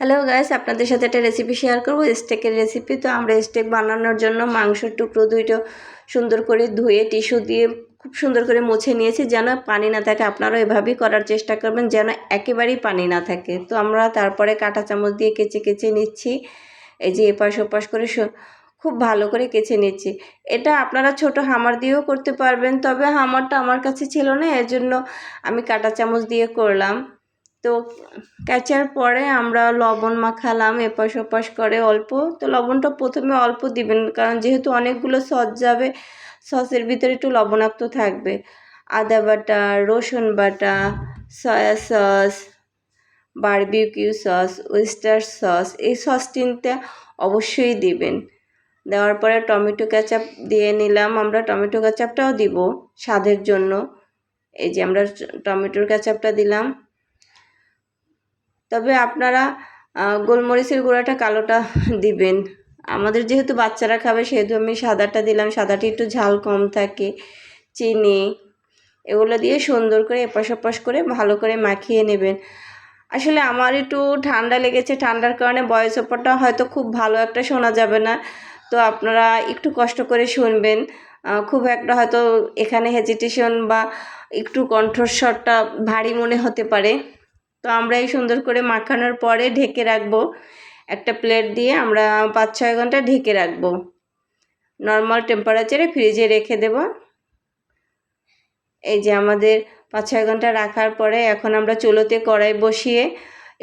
Hello guys আপনাদের সাথে একটা রেসিপি শেয়ার করব। স্টেকের রেসিপি তো আমরা স্টেক বানানোর জন্য মাংসের টুকরো দুইটো সুন্দর করে ধুয়ে টিস্যু দিয়ে খুব সুন্দর করে মুছে নিয়েছি, যেন পানি না থাকে। আপনারাও এভাবেই করার চেষ্টা করবেন, যেন একেবারেই পানি না থাকে। তো আমরা তারপরে কাঁটা চামচ দিয়ে কেচে কেচে নিচ্ছি। এই যে এপাশ ওপাশ করে খুব ভালো করে কেচে নিচ্ছি। এটা আপনারা ছোট হামার দিয়েও করতে পারবেন, তবে হামারটা আমার কাছে ছিল না এর জন্য আমি কাঁটা চামচ দিয়ে করলাম। তো কাচার পরে আমরা লবণ মাখালাম, এপাশ ওপাশ করে অল্প। তো লবণটা প্রথমে অল্প দিবেন, কারণ যেহেতু অনেকগুলো সস যাবে, সসের ভিতরে একটু লবণাক্ত থাকবে। আদা বাটা, রসুন বাটা, soya sauce, barbecue sauce, oyster sauce, এই সস তিনটা অবশ্যই দিবেন। দেওয়ার পরে টমেটো কেচাপ দিয়ে নিলাম, আমরা টমেটো কেচাপটাও দিব স্বাদের জন্য। এই যে আমরা টমেটোর কেচাপটা দিলাম। তবে আপনারা গোলমরিচের গুঁড়াটা কালোটা দিবেন। আমাদের যেহেতু বাচ্চারা খাবে, সেহেতু আমি সাদাটা দিলাম। সাদাটি একটু ঝাল কম থাকে, চিনি, এগুলো দিয়ে সুন্দর করে এপাশ ওপাশ করে ভালো করে মাখিয়ে নেবেন। আসলে আমার একটু ঠান্ডা লেগেছে, ঠান্ডার কারণে ভয়েস ওপরটা হয়তো খুব ভালো একটা শোনা যাবে না। তো আপনারা একটু কষ্ট করে শুনবেন। খুব একটা হয়তো এখানে হেজিটেশন বা একটু কণ্ঠস্বরটা ভারী মনে হতে পারে। তো আমরা এই সুন্দর করে মাখানোর পরে ঢেকে রাখব। একটা প্লেট দিয়ে আমরা পাঁচ ছয় ঘণ্টা ঢেকে রাখব। নর্মাল টেম্পারেচারে ফ্রিজে রেখে দেব। এই যে আমাদের পাঁচ ছয় ঘণ্টা রাখার পরে এখন আমরা চুলোতে কড়াই বসিয়ে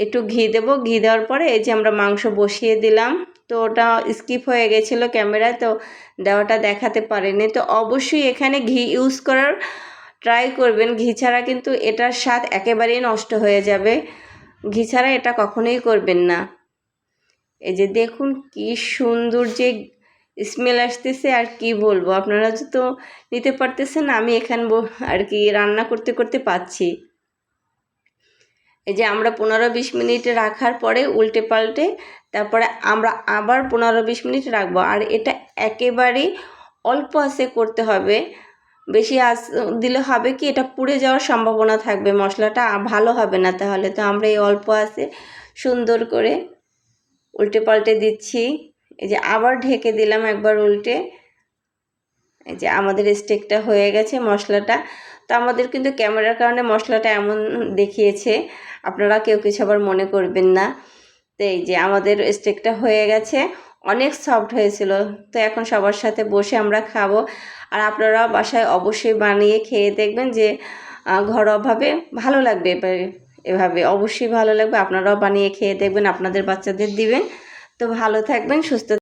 একটু ঘি দেবো। ঘি দেওয়ার পরে এই যে আমরা মাংস বসিয়ে দিলাম। তো ওটা স্কিপ হয়ে গেছিল ক্যামেরায়, তো দেওয়াটা দেখাতে পারেনি। তো অবশ্যই এখানে ঘি ইউজ করার ট্রাই করবেন, ঘি ছাড়া কিন্তু এটার স্বাদ একেবারেই নষ্ট হয়ে যাবে। ঘি ছাড়া এটা কখনোই করবেন না। এই যে দেখুন কি সুন্দর যে স্মেল আসতেছে আর কি বলব, আপনারা যে তো নিতে পারতেছেন, আমি এখান আর কি রান্না করতে করতে পাচ্ছি। এই যে আমরা পনেরো বিশ মিনিট রাখার পরে উল্টে পাল্টে তারপরে আমরা আবার পনেরো বিশ মিনিট রাখব। আর এটা একেবারেই অল্প আঁচে করতে হবে। বেশি আঁচ দিলে হবে কি, এটা পুড়ে যাওয়ার সম্ভাবনা থাকবে, মশলাটা ভালো হবে না তাহলে। তো আমরা এই অল্প আঁচে সুন্দর করে উল্টে পাল্টে দিচ্ছি। এই যে আবার ঢেকে দিলাম একবার উল্টে। এই যে আমাদের স্টেকটা হয়ে গেছে মশলাটা। তো আমাদের কিন্তু ক্যামেরার কারণে মশলাটা এমন দেখিয়েছে, আপনারা কেউ কিছু আবার মনে করবেন না। তো এই যে আমাদের স্টেকটা হয়ে গেছে, অনেক সফট হয়েছিল। তো এখন সবার সাথে বসে আমরা খাব। আর আপনারা বাসায় অবশ্যই বানিয়ে খেয়ে দেখবেন যে ঘর ঘরোয়াভাবে ভালো লাগবে এবার- এভাবে। অবশ্যই ভালো লাগবে, আপনারাও বানিয়ে খেয়ে দেখবেন, আপনাদের বাচ্চাদের দিবেন। তো ভালো থাকবেন, সুস্থ